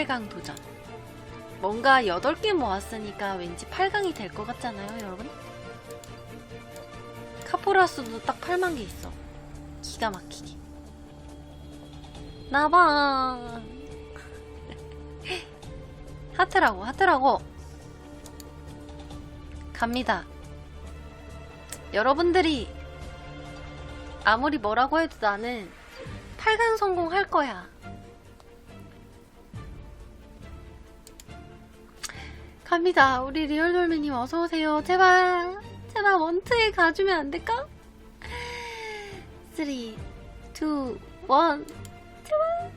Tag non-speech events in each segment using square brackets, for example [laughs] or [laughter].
8강 도전. 뭔가 8개 모았으니까 왠지 8강이 될 것 같잖아요, 여러분? 카포라스도 딱 8만 개 있어. 기가 막히게. 나봐. [laughs] 하트라고, 하트라고. 갑니다. 여러분들이 아무리 뭐라고 해도 나는 8강 성공할 거야. 갑니다. 우리 리얼돌매님 어서오세요. 제발, 제발 원트에 가주면 안 될까? 3, 2, 1. 제발, 8강,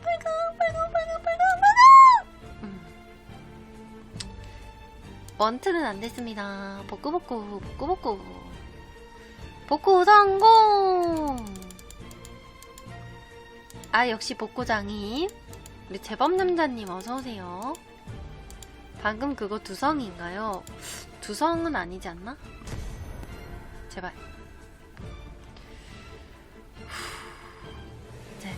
8강, 8강, 8강, 8강! 음. 원트는 안 됐습니다. 복구복구, 복구복구. 복구 성공! 아, 역시 복구장님. 우리 제법남자님 어서오세요. 방금 그거 두성인가요? 두성은 아니지 않나? 제발. 제발.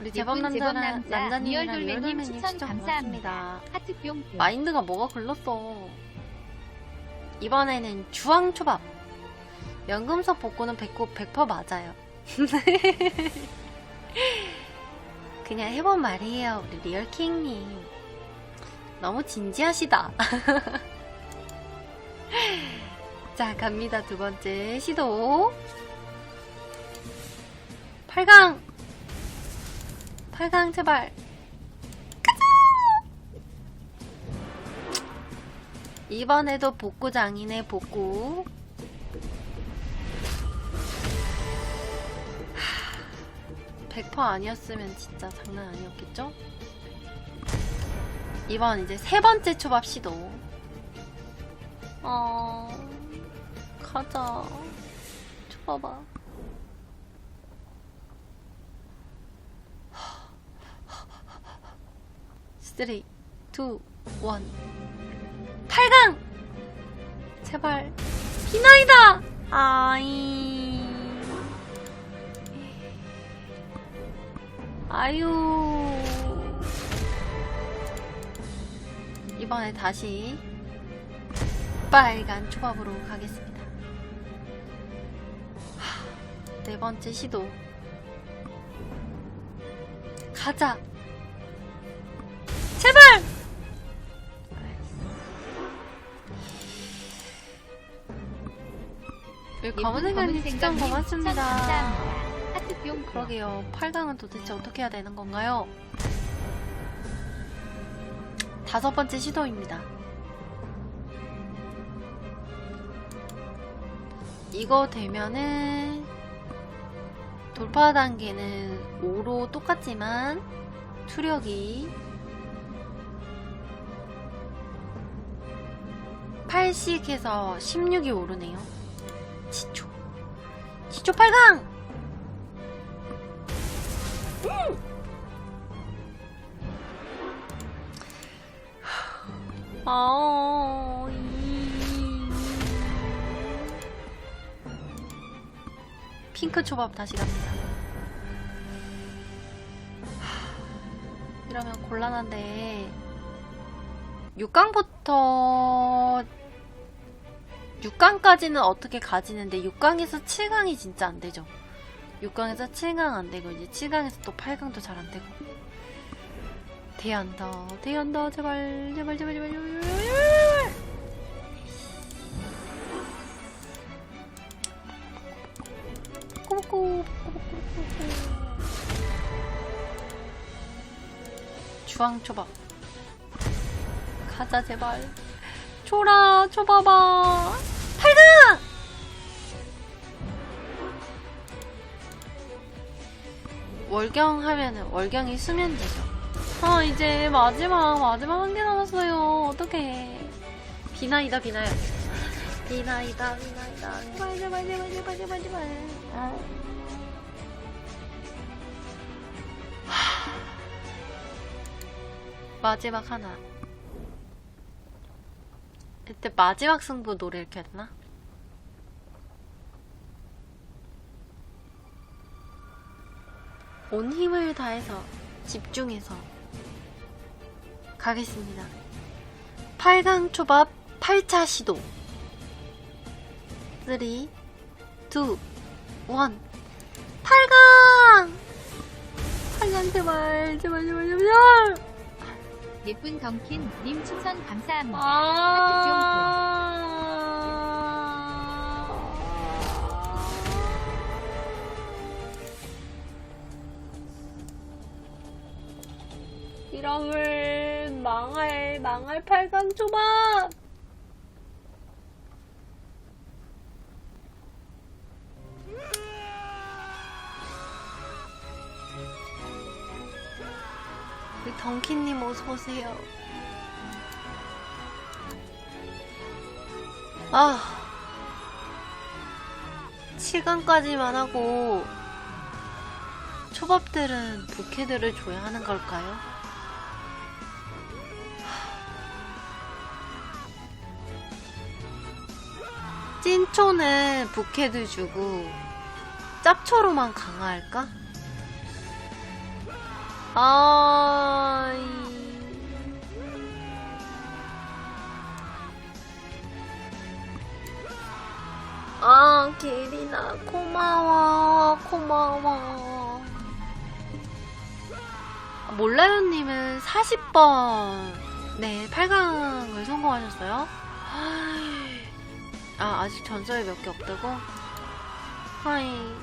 우리 제법 남자랑 제법남자 남자님이랑 리얼돌매님 추천 감사합니다. 하트뿅 마인드가 뭐가 글렀어. 이번에는 주황초밥. 연금석 복구는 100, 100% 맞아요. [laughs] 그냥 해본 말이에요, 우리 리얼킹님. 너무 진지하시다. [laughs] 자, 갑니다. 두 번째 시도. 8강! 8강, 제발. 이번에도 복구장이네 복구 하, 100% 아니었으면 진짜 장난 아니었겠죠? 이번 이제 세 번째 초밥 시도 어... 가자 초밥아 쓰리, 투, 원. 8강! 제발. 비나이다! 아이. 아유. 이번에 다시 빨간 초밥으로 가겠습니다. 하, 네 번째 시도. 가자! 제발! 여기 검은 생각님 추천 고맙습니다. 하트뿅 그러게요. 8강은 도대체 어떻게 해야 되는 건가요? 다섯 번째 시도입니다. 이거 되면은 돌파 단계는 5로 똑같지만 투력이 8씩 해서 16이 오르네요. 지초. 지초 8강! 아, 이... 핑크 초밥 다시 갑니다. 하, 이러면 곤란한데 6강부터 6강까지는 어떻게 가지는데 6강에서 7강이 진짜 안 되죠. 6강에서 7강 안 되고 이제 7강에서 또 8강도 잘 안 되고. 대한다, 대한다, 제발, 제발, 제발, 제발, 제발, 제발, 제발. 꼬꼬, 주황 초밥. 가자, 제발. 초라, 초봐봐. 8강! 월경 하면은 월경이 수면제죠. 아 이제 마지막 마지막 한 개 남았어요. 어떡해. 비나이다 비나야. 비나이다 비나이다. 제발 제발 제발 제발 제발 제발. 아. 하. 마지막 하나. 그때 마지막 승부 노래 이렇게 했나? 온 힘을 다해서 집중해서 가겠습니다. 8강 초밥 8차 시도. 3, 2, 1. 8강! 8강 제발, 제발, 제발, 제발! 예쁜 덩킨 님 추천 감사합니다. 이러면 망할 망할 8강 초밥 우리 덩키님 어서오세요 아 7강까지만 하고 초밥들은 부캐들을 줘야 하는 걸까요? 찐초는 부캐도 주고 짭초로만 강화할까? 아, 아, 기리나 고마워, 고마워. 몰라요님은 40번 네 8강을 성공하셨어요. 아, 아직 전설이 몇 개 없다고? 하이.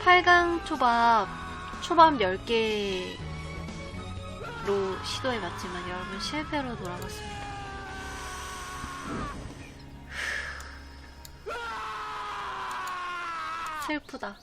8강 초밥, 초밥 10개로 시도해봤지만 여러분 실패로 돌아갔습니다. 슬프다.